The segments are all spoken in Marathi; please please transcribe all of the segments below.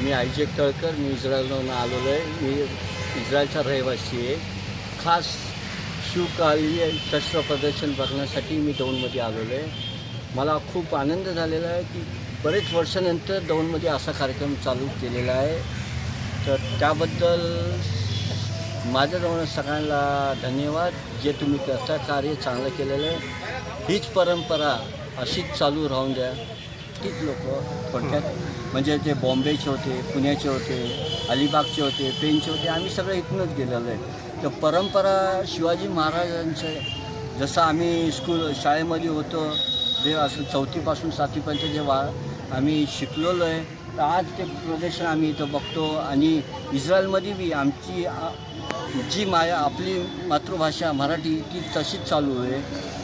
मी आयजे तळकर मी इस्रायलवरून आलेलो आहे. मी इस्रायलचा रहिवासी आहे. खास शिवकालीय शस्त्र प्रदर्शन बघण्यासाठी मी दौंडमध्ये आलेलो आहे. मला खूप आनंद झालेला आहे की बरेच वर्षानंतर दौंडमध्ये असा कार्यक्रम चालू केलेला आहे. तर त्याबद्दल माझ्याजवळ सगळ्यांना धन्यवाद. जे तुम्ही करता कार्य चांगलं केलेलं आहे. हीच परंपरा अशीच चालू राहून द्या. तीच लोक थोडक्यात. म्हणजे जे बॉम्बेचे होते पुण्याचे होते अलिबागचे होते पेनचे होते आम्ही सगळं इथूनच गेलेलो आहे. तर परंपरा शिवाजी महाराजांचं जसं आम्ही स्कूल शाळेमध्ये होतो जे असं चौथीपासून सातवीपर्यंत जे वा आम्ही शिकलेलो आहे तर आज ते प्रदर्शन आम्ही इथं बघतो. आणि इस्रायलमध्ये बी आमची जी माया आपली मातृभाषा मराठी ती तशीच चालू आहे.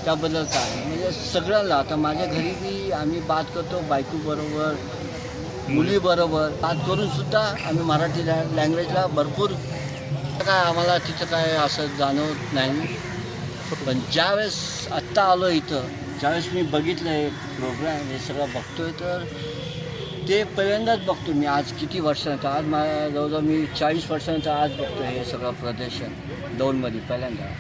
त्याबद्दल काय म्हणजे सगळ्यांना आता माझ्या घरी बी आम्ही बात करतो बायकोबरोबर मुलीबरोबर बात करून सुद्धा आम्ही मराठी लॅ लँग्वेजला भरपूर काय आम्हाला तिथं काय असं जाणवत नाही. पण ज्यावेळेस आत्ता आलो इथं ज्यावेळेस मी बघितलं आहे प्रोग्राम हे सगळं बघतोय तर ते पहिल्यांदाच बघतो मी आज किती वर्षानंतर. आज माझ्या जवळजवळ मी चाळीस वर्षानंतर आज बघतो हे सगळं प्रदर्शन दोनमध्ये पहिल्यांदा.